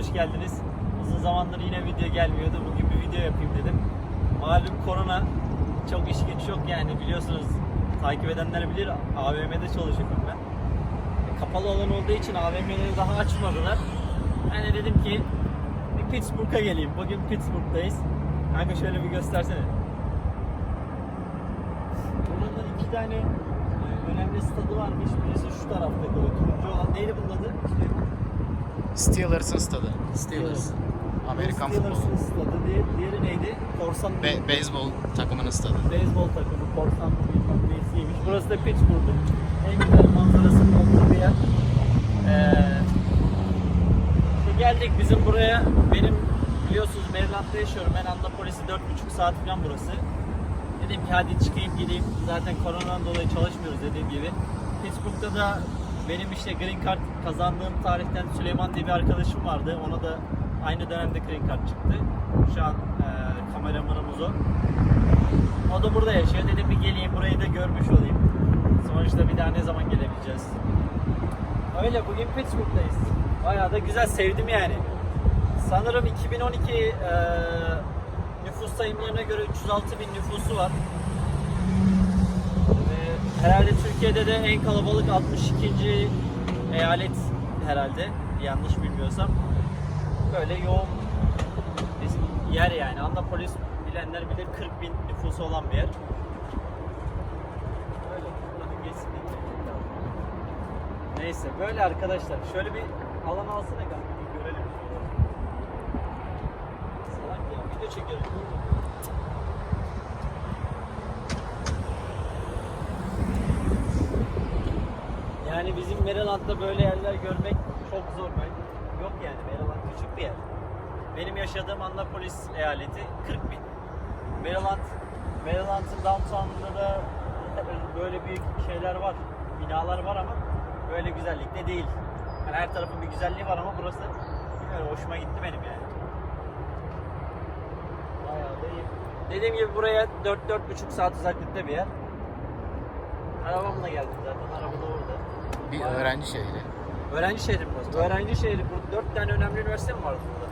hoş geldiniz. Uzun zamandır yine video gelmiyordu. Bugün bir video yapayım dedim. Malum korona çok iş güç yok yani biliyorsunuz takip edenler bilir AVM'de çalışıyorum ben. E, Kapalı alan olduğu için AVM'leri daha açmadılar. Ben de dedim ki bir Pittsburgh'a geleyim. Bugün Pittsburgh'dayız. Kanka şöyle bir göstersene. Burada iki tane e, önemli stadı varmış. Birisi şu tarafta o turuncu olan. Neydi bunun adı? Steelers'ın stadı. Steelers. Amerikan futbolu. Steelers'ın stadı. Diğeri, diğeri neydi? Korsan Be- beyzbol takımının stadı. beyzbol takımı. Korsan bilmem nesiymiş. Burası da Pittsburgh'un en güzel manzarasının olduğu bir yer. Ee, işte geldik bizim buraya. Benim biliyorsunuz Maryland'da yaşıyorum. Ben Annapolis'i 4,5 saat falan burası. Dedim ki hadi çıkayım gideyim. Zaten koronadan dolayı çalışmıyoruz dediğim gibi. Pittsburgh'da da benim işte Green Card kazandığım tarihten Süleyman diye bir arkadaşım vardı. Ona da aynı dönemde Green Card çıktı. Şu an e, kameramanımız o. O da burada yaşıyor. Dedim bir geleyim burayı da görmüş olayım. Sonuçta bir daha ne zaman gelebileceğiz. Öyle bugün Pittsburgh'dayız. Bayağı da güzel sevdim yani. Sanırım 2012 eee nüfus sayımlarına göre 306 bin nüfusu var. Herhalde Türkiye'de de en kalabalık 62. eyalet herhalde yanlış bilmiyorsam. Böyle yoğun bir yer yani. Annapolis bilenler bilir 40 bin nüfusu olan bir yer. Neyse böyle arkadaşlar. Şöyle bir alan alsana kanka bir görelim. Salak ya video çekiyorum. Yani bizim Maryland'da böyle yerler görmek çok zor. Ben yok yani Maryland küçük bir yer. Benim yaşadığım Annapolis eyaleti 40 bin. Maryland, Maryland'ın downtown'unda da böyle büyük şeyler var. Binalar var ama böyle güzellikte değil. Yani her tarafın bir güzelliği var ama burası bilmiyorum hoşuma gitti benim yani. Bayağı da iyi. Dediğim gibi buraya 4-4,5 saat uzaklıkta bir yer. Arabamla geldim zaten. Araba da orada. Bir öğrenci şehri. Öğrenci şehri burası. Öğrenci şehri. Bu 4 tane önemli üniversite mi var burada?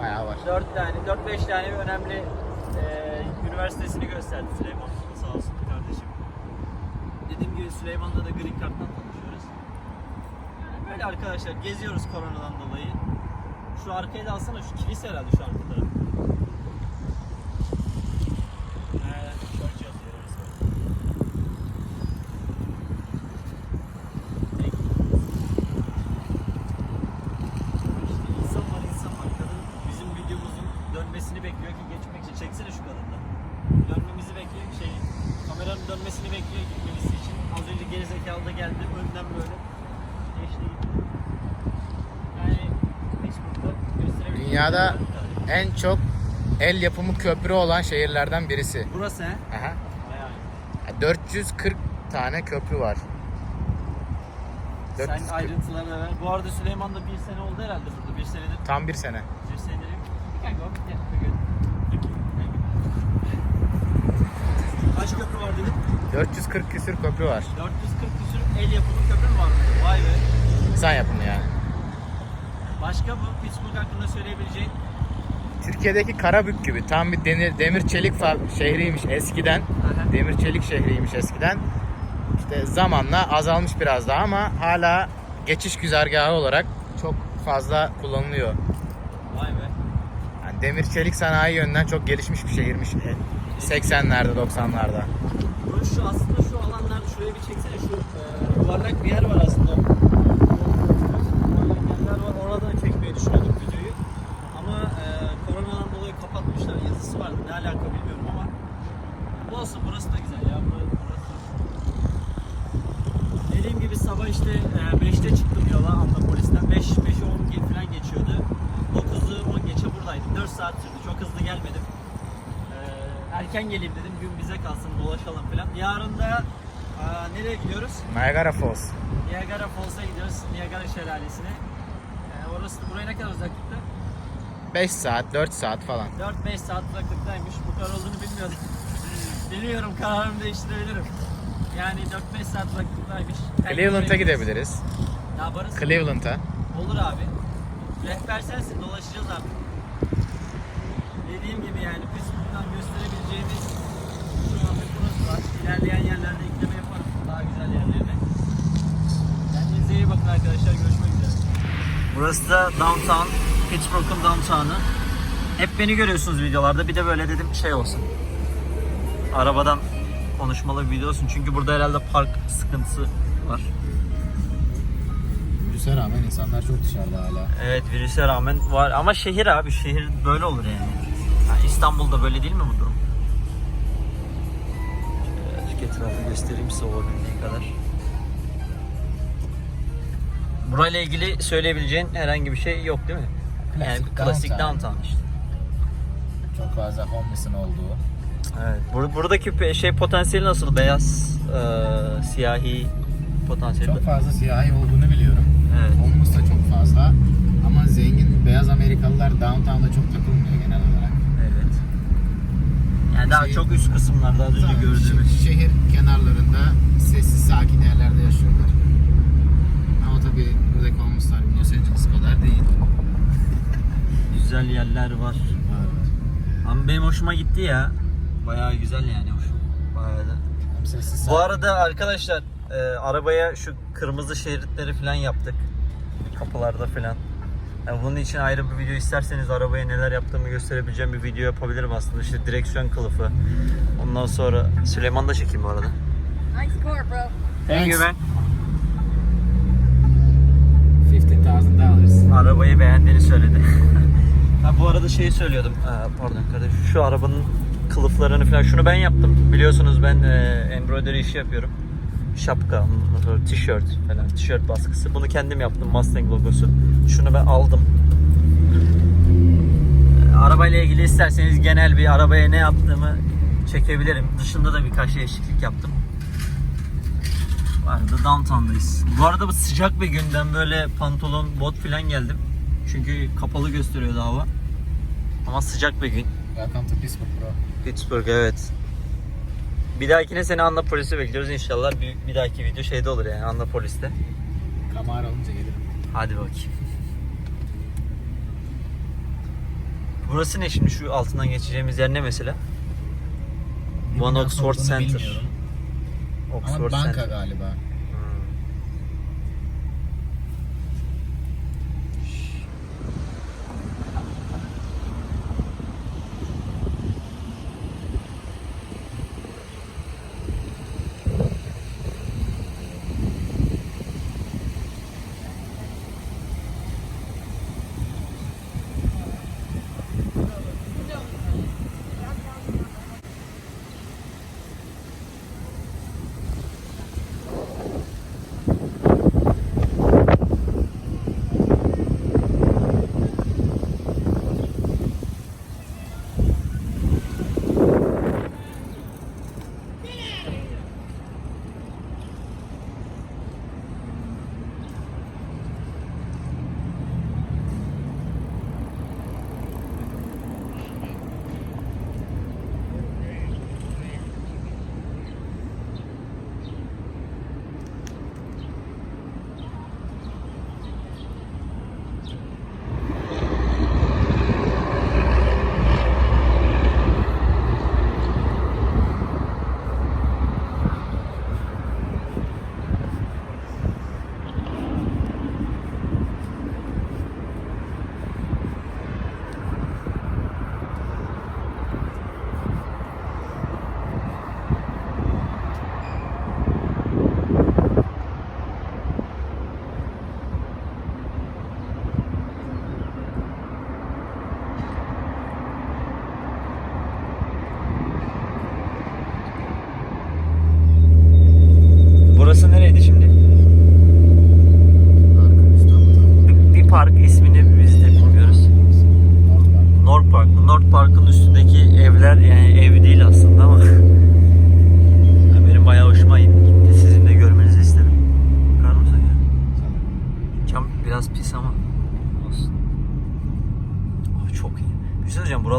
Bayağı var. 4 tane, 4-5 tane önemli e, üniversitesini gösterdi Süleyman sağ olsun kardeşim. Dediğim gibi Süleyman'la da Green Card'dan tanışıyoruz. Yani böyle arkadaşlar geziyoruz koronadan dolayı. Şu arkaya da alsana şu kilise herhalde şu arka taraf. Ee, church yazıyor orası. Peki. İşte insan var insan var. Kadın bizim videomuzun dönmesini bekliyor ki geçmek için. Çeksene şu kadını. Dönmemizi bekliyor. Şey, kameranın dönmesini bekliyor gitmemiz için. Az önce gerizekalı da geldi. Önden böyle. Geçti gitti. Yani hiç burada gösterebileceğim Dünyada en çok el yapımı köprü olan şehirlerden birisi. Burası he? Aha. Bayağı. 440 tane köprü var. Sen 440. ayrıntılarına ver. Bu arada Süleyman da bir sene oldu herhalde burada. Bir senedir. Tam bir sene. Bir senedir. You can go. Yeah, we're good. Thank you. Thank you. Kaç köprü var dedin? 440 küsür köprü var. 440 küsür el yapımı köprü mü var burada? Vay be. İnsan yapımı yani. Başka bu Pittsburgh hakkında söyleyebileceğin? Türkiye'deki Karabük gibi tam bir demir, demir çelik şehriymiş eskiden. Aha. Demir çelik şehriymiş eskiden. İşte zamanla azalmış biraz daha ama hala geçiş güzergahı olarak çok fazla kullanılıyor. Demir çelik sanayi yönden çok gelişmiş bir şehirmiş e, 80'lerde 90'larda. Bunun şu aslında şu alanlar şuraya bir çeksene şu e, yuvarlak bir yer var aslında. Yerler var. Orada da çekmeyi düşünüyorduk videoyu. Ama e, koronadan dolayı kapatmışlar. Yazısı vardı. Ne alaka bilmiyorum ama. Olsun burası da güzel ya. Burası. Dediğim gibi sabah işte e, 5'te çıktım yola Annapolis'ten. 5 5'i 10 gibi falan geçiyordu. 9'u 10 geçe buradaydım. 4 saat sürdü. Çok hızlı gelmedim. Ee, erken geleyim dedim. Gün bize kalsın dolaşalım falan. Yarın da aa, nereye gidiyoruz? Niagara Falls. Niagara Falls'a gidiyoruz. Niagara Şelalesi'ne. Ee, orası buraya ne kadar uzaklıkta? 5 saat 4 saat falan. 4-5 saat uzaklıktaymış. Bu kadar olduğunu bilmiyordum. Bilmiyorum kararımı değiştirebilirim. Yani 4-5 saat uzaklıktaymış. Cleveland'a gidebiliriz. Ne yaparız? Cleveland'a. Olur abi. Rehber sensin. Dolaşacağız artık. Dediğim gibi yani biz buradan gösterebileceğimiz şu anlık burası var. İlerleyen yerlerde ekleme yaparız. Daha güzel yerlerine. Kendinize iyi bakın arkadaşlar. Görüşmek üzere. Burası da downtown. Pittsburgh'ın downtown'ı. Hep beni görüyorsunuz videolarda. Bir de böyle dedim şey olsun. Arabadan konuşmalı bir video olsun. Çünkü burada herhalde park sıkıntısı var. Virüse rağmen insanlar çok dışarıda hala. Evet virüse rağmen var ama şehir abi şehir böyle olur yani. Ha, İstanbul'da böyle değil mi bu durum? Azıcık etrafı göstereyim size olabildiği kadar. Burayla ilgili söyleyebileceğin herhangi bir şey yok değil mi? yani Klasik klasik downtown. downtown işte. Çok fazla homeless'ın olduğu. Evet. Bur- buradaki şey potansiyeli nasıl? Beyaz, e, siyahi potansiyeli. Çok fazla siyahi olduğunu. Evet. Homeless da çok fazla. Ama zengin beyaz Amerikalılar downtown'da çok takılmıyor genel olarak. Evet. Yani daha Şey- çok üst kısımlarda az önce gördüğümüz. şe- Şehir kenarlarında sessiz sakin yerlerde yaşıyorlar. Ama tabii buradaki homeless'lar Los Angeles kadar değil. Güzel yerler var. Ama benim hoşuma gitti ya. Bayağı güzel yani hoş. Bayağı da. Bu arada arkadaşlar e, arabaya şu kırmızı şeritleri falan yaptık. Kapılarda falan. Yani bunun için ayrı bir video isterseniz arabaya neler yaptığımı gösterebileceğim bir video yapabilirim aslında. İşte direksiyon kılıfı. Ondan sonra Süleyman da çekeyim bu arada. Nice car, bro. Thank you man. $15,000. Arabayı beğendiğini söyledi. ha bu arada şeyi söylüyordum. Aa, pardon kardeş. Şu arabanın kılıflarını falan. Şunu ben yaptım. Biliyorsunuz ben e, embroidery işi yapıyorum. Şapka, tişört falan. Tişört baskısı. Bunu kendim yaptım. Mustang logosu. Şunu ben aldım. E, Arabayla ilgili isterseniz genel bir arabaya ne yaptığımı çekebilirim. Dışında da birkaç değişiklik yaptım. Bu arada downtown'dayız. Bu arada bu sıcak bir günden böyle pantolon, bot falan geldim. Çünkü kapalı gösteriyordu hava. Ama sıcak bir gün. Welcome to Pittsburgh bro. Pittsburgh evet. Bir dahakine seni Annapolis'e bekliyoruz inşallah. Bir, bir dahaki video şeyde olur yani Annapolis'te. Kamera olunca gelirim. Hadi bakayım. Burası ne şimdi şu altından geçeceğimiz yer ne mesela? One Oxford olduğunu Center. bilmiyorum. Oxford Ama banka Center. galiba.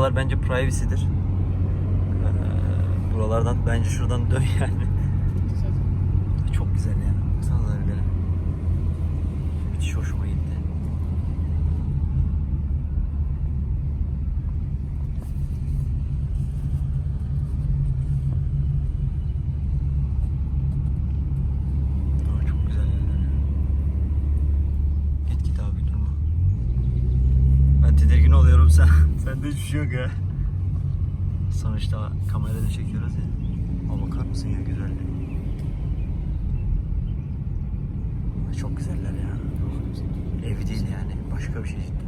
Buralar bence privacy'dir. Ee, buralardan bence şuradan dön yani. Çok güzel yani. Baksanıza evlere. Müthiş hoşuma gitti. tedirgin oluyorum sen. Sende hiçbir şey yok ya. Sonuçta kamerayla çekiyoruz ya. Ama bakar mısın ya güzelliğe? Çok güzeller ya. Ev değil yani. Başka bir şey cidden.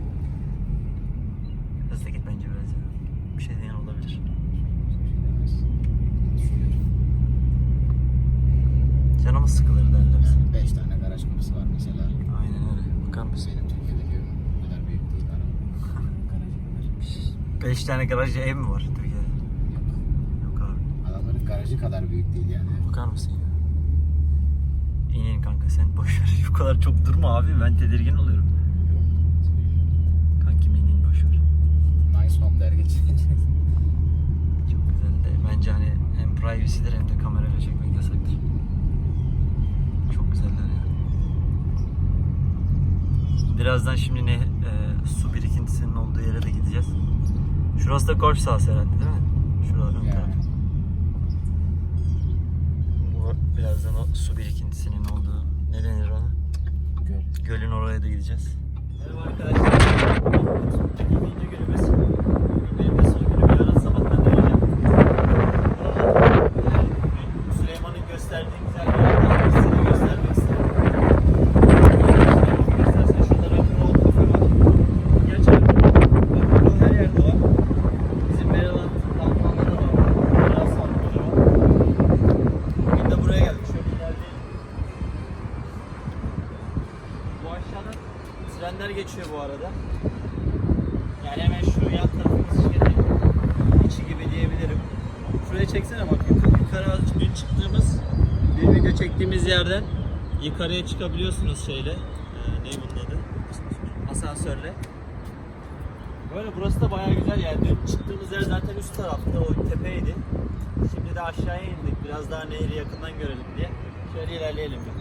Hızlı git bence biraz ya. Bir şey diyen olabilir. Canımız sıkılır derler. 5 tane garaj kapısı var mesela. Aynen öyle. Bakar mısın? Benim Türkiye'deki evim bu kadar büyük değil araba. Garajı kadar. 5 tane garajlı ev mi var Türkiye'de? Yok. Abi. Adamların garajı kadar büyük değil yani. Bakar mısın ya? İn in kanka sen boş ver. Bu kadar çok durma abi. Ben tedirgin oluyorum. Kankim in in boş ver. Nice home der geçecek. Çok güzel de bence hani hem privacy'dir hem de kamerayla çekmek yasaktır. Çok güzeller ya. Birazdan şimdi ne e, su birikintisinin olduğu yere de gideceğiz. Şurası da golf sahası herhalde değil mi? Şurada ön taraf. Bu birazdan o su birikintisinin olduğu ne denir ona? Göl. Gölün oraya da gideceğiz. Merhaba arkadaşlar. İkinci günümüz. Benim de son günüm yarın sabah ben de olacağım. Ee, Süleyman'ın gösterdiği güzel bir yerden size göstermek istedim. İstersen şurada rock'n'roll kafe var. Gerçekten rock'n'roll her yerde var. Bizim Maryland Balkan'da da var. Biraz farklı var. Bugün de buraya geldik. Şöyle ilerleyelim. Bu aşağıdan trenler geçiyor bu arada. Yani hemen şu yan tarafımız şehrin içi gibi diyebilirim. Şuraya çeksene bak yukarı, yukarı dün çıktığımız bir video çektiğimiz yerden yukarıya çıkabiliyorsunuz şeyle. Ee, ne bunun adı? Asansörle. Böyle burası da bayağı güzel yani dün çıktığımız yer zaten üst tarafta o tepeydi. Şimdi de aşağıya indik biraz daha nehri yakından görelim diye. Şöyle ilerleyelim bir.